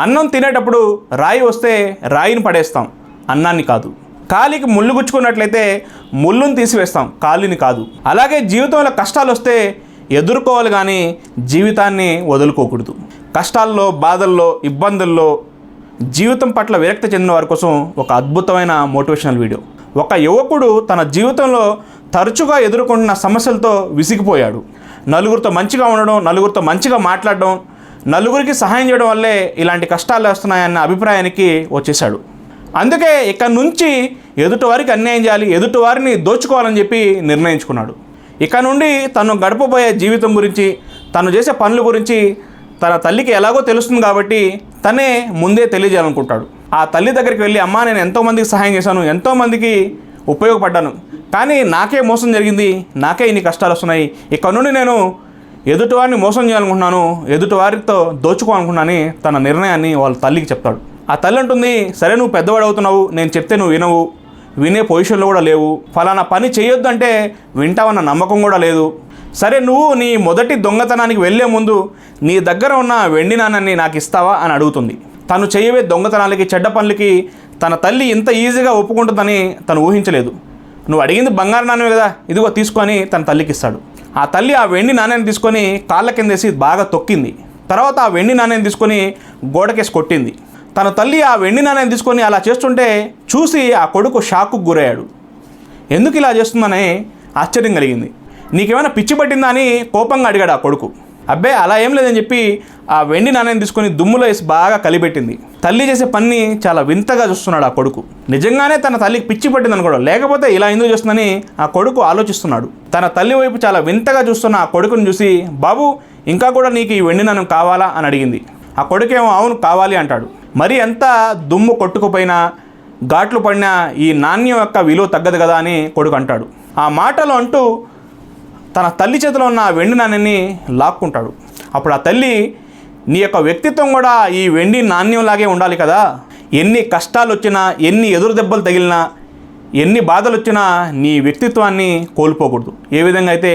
అన్నం తినేటప్పుడు రాయి వస్తే రాయిని పడేస్తాం. అన్నాన్ని కాదు. కాలికి ముళ్ళు గుచ్చుకున్నట్లయితే ముళ్ళును తీసివేస్తాం. కాలిని కాదు. అలాగే జీవితంలో కష్టాలు వస్తే ఎదుర్కోవాలి కానీ జీవితాన్ని వదులుకోకూడదు. కష్టాల్లో బాధల్లో ఇబ్బందుల్లో జీవితం పట్ల విరక్తి చెందిన వారి కోసం ఒక అద్భుతమైన మోటివేషనల్ వీడియో. ఒక యువకుడు తన జీవితంలో తరచుగా ఎదుర్కొంటున్న సమస్యలతో విసిగిపోయాడు. నలుగురితో మంచిగా ఉండడం నలుగురితో మంచిగా మాట్లాడడం నలుగురికి సహాయం చేయడం వల్లే ఇలాంటి కష్టాలు వస్తున్నాయన్న అభిప్రాయానికి వచ్చేశాడు. అందుకే ఇక్కడ నుంచి ఎదుటివారికి అన్యాయం చేయాలి ఎదుటివారిని దోచుకోవాలని చెప్పి నిర్ణయించుకున్నాడు. ఇక నుండి తను గడపబోయే జీవితం గురించి తను చేసే పనుల గురించి తన తల్లికి ఎలాగో తెలుస్తుంది కాబట్టి తనే ముందే తెలియజేయాలనుకుంటాడు. ఆ తల్లి దగ్గరికి వెళ్ళి అమ్మా నేను ఎంతోమందికి సహాయం చేశాను ఎంతోమందికి ఉపయోగపడ్డాను కానీ నాకే మోసం జరిగింది నాకే ఇన్ని కష్టాలు వస్తున్నాయి ఇక్కడ నుండి నేను ఎదుటివారిని మోసం చేయాలనుకుంటున్నాను ఎదుటివారితో దోచుకోవాలనుకున్నానని తన నిర్ణయాన్ని వాళ్ళ తల్లికి చెప్తాడు. ఆ తల్లి అంటుంది సరే నువ్వు పెద్దవాడు అవుతున్నావు నేను చెప్తే నువ్వు వినవు. వినే పొజిషన్లో కూడా లేవు. ఫలానా పని చేయొద్దు అంటే వింటావన్న నమ్మకం కూడా లేదు. సరే నువ్వు నీ మొదటి దొంగతనానికి వెళ్ళే ముందు నీ దగ్గర ఉన్న వెండి నాన్నని నాకు ఇస్తావా? అని అడుగుతుంది. తను చేయవే దొంగతనాలకి చెడ్డ పనులకి తన తల్లి ఇంత ఈజీగా ఒప్పుకుంటుందని తను ఊహించలేదు. నువ్వు అడిగింది బంగారు నాన్నమే కదా ఇదిగో తీసుకొని తన తల్లికి ఇస్తాడు. ఆ తల్లి ఆ వెండి నాణ్యాన్ని తీసుకొని కాళ్ళ కిందేసి బాగా తొక్కింది. తర్వాత ఆ వెండి నాణ్యం తీసుకొని గోడకేసి కొట్టింది. తన తల్లి ఆ వెండి నాణ్యాన్ని తీసుకొని అలా చేస్తుంటే చూసి ఆ కొడుకు షాక్కు గురయ్యాడు. ఎందుకు ఇలా చేస్తుందని ఆశ్చర్యం కలిగింది. నీకేమైనా పిచ్చి పట్టిందా అని కోపంగా అడిగాడు ఆ కొడుకు. అబ్బే అలా ఏం లేదని చెప్పి ఆ వెండి నాణ్యం తీసుకొని దుమ్ములో వేసి బాగా కలిపెట్టింది. తల్లి చేసే పని చాలా వింతగా చూస్తున్నాడు ఆ కొడుకు. నిజంగానే తన తల్లికి పిచ్చి పట్టింది అనుకోడు లేకపోతే ఇలా ఎందుకు చేస్తుందని ఆ కొడుకు ఆలోచిస్తున్నాడు. తన తల్లి వైపు చాలా వింతగా చూస్తున్న ఆ కొడుకుని చూసి బాబు ఇంకా కూడా నీకు ఈ వెండి నాణ్యం కావాలా? అని అడిగింది. ఆ కొడుకేమో అవును కావాలి అంటాడు. మరి ఎంత దుమ్ము కొట్టుకుపోయినా ఘాట్లు పడినా ఈ నాణ్యం యొక్క విలువ తగ్గదు కదా అని కొడుకు అంటాడు. ఆ మాటలు అంటూ తన తల్లి చేతిలో ఉన్న వెండి నాణ్యని లాక్కుంటాడు. అప్పుడు ఆ తల్లి నీ యొక్క వ్యక్తిత్వం కూడా ఈ వెండి నాణ్యంలాగే ఉండాలి కదా. ఎన్ని కష్టాలు వచ్చినా ఎన్ని ఎదురు దెబ్బలు తగిలినా ఎన్ని బాధలు వచ్చినా నీ వ్యక్తిత్వాన్ని కోల్పోకూడదు. ఏ విధంగా అయితే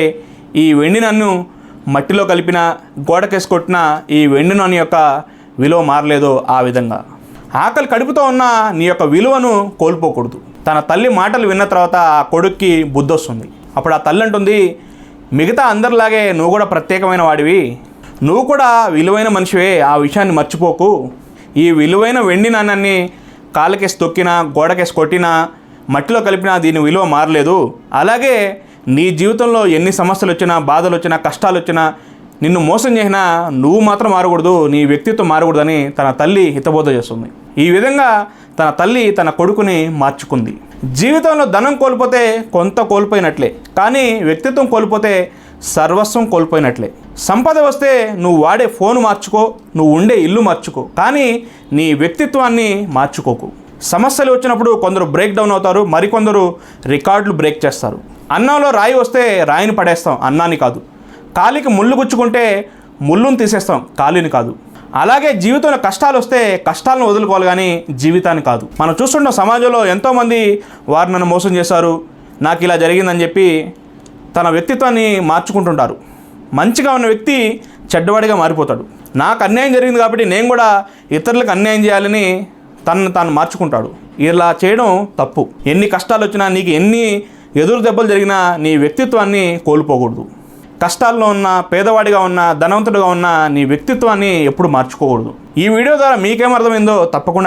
ఈ వెండి నన్ను మట్టిలో కలిపిన గోడకేసి కొట్టిన ఈ వెండి నన్ను యొక్క విలువ మారలేదో ఆ విధంగా. ఆకలి కడుపుతో ఉన్న నీ యొక్క విలువను కోల్పోకూడదు. తన తల్లి మాటలు విన్న తర్వాత ఆ కొడుక్కి బుద్ధి వస్తుంది అప్పుడు ఆ తల్లి అంటుంది మిగతా అందరిలాగే నువ్వు కూడా ప్రత్యేకమైన వాడివి. నువ్వు కూడా విలువైన మనిషివే ఆ విషయాన్ని మర్చిపోకు. ఈ విలువైన వెండి నాణ్యాన్ని కాళ్ళకేసి తొక్కినా గోడకేసి కొట్టినా మట్టిలో కలిపినా దీని విలువ మారలేదు. అలాగే నీ జీవితంలో ఎన్ని సమస్యలు వచ్చినా బాధలు వచ్చినా కష్టాలు వచ్చినా నిన్ను మోసం చేసినా నువ్వు మాత్రం మారకూడదు నీ వ్యక్తిత్వం మారకూడదని తన తల్లి హితబోధ చేస్తుంది. ఈ విధంగా తన తల్లి తన కొడుకుని మార్చుకుంది. జీవితంలో ధనం కోల్పోతే కొంత కోల్పోయినట్లే కానీ వ్యక్తిత్వం కోల్పోతే సర్వస్వం కోల్పోయినట్లే. సంపద వస్తే నువ్వు వాడే ఫోన్ మార్చుకో నువ్వు ఉండే ఇల్లు మార్చుకో కానీ నీ వ్యక్తిత్వాన్ని మార్చుకోకు. సమస్యలు వచ్చినప్పుడు కొందరు బ్రేక్ డౌన్ అవుతారు మరికొందరు రికార్డులు బ్రేక్ చేస్తారు. అన్నంలో రాయి వస్తే రాయిని పడేస్తాం అన్నాన్ని కాదు. కాలికి ముళ్ళు గుచ్చుకుంటే ముళ్ళును తీసేస్తాం కాలిని కాదు. అలాగే జీవితంలో కష్టాలు వస్తే కష్టాలను వదులుకోవాలి కానీ జీవితాన్ని కాదు. మనం చూస్తున్న సమాజంలో ఎంతోమంది వారు నన్ను మోసం చేశారు నాకు ఇలా జరిగిందని చెప్పి తన వ్యక్తిత్వాన్ని మార్చుకుంటుంటారు. మంచిగా ఉన్న వ్యక్తి చెడ్డవాడిగా మారిపోతాడు. నాకు అన్యాయం జరిగింది కాబట్టి నేను కూడా ఇతరులకు అన్యాయం చేయాలని తనను తాను మార్చుకుంటాడు. ఇలా చేయడం తప్పు. ఎన్ని కష్టాలు వచ్చినా నీకు ఎన్ని ఎదురు దెబ్బలు జరిగినా నీ వ్యక్తిత్వాన్ని కోల్పోకూడదు. కష్టాల్లో ఉన్న పేదవాడిగా ఉన్న ధనవంతుడిగా ఉన్న నీ వ్యక్తిత్వాన్ని ఎప్పుడు మార్చుకోకూడదు. ఈ వీడియో ద్వారా మీకేం అర్థమైందో తప్పకుండా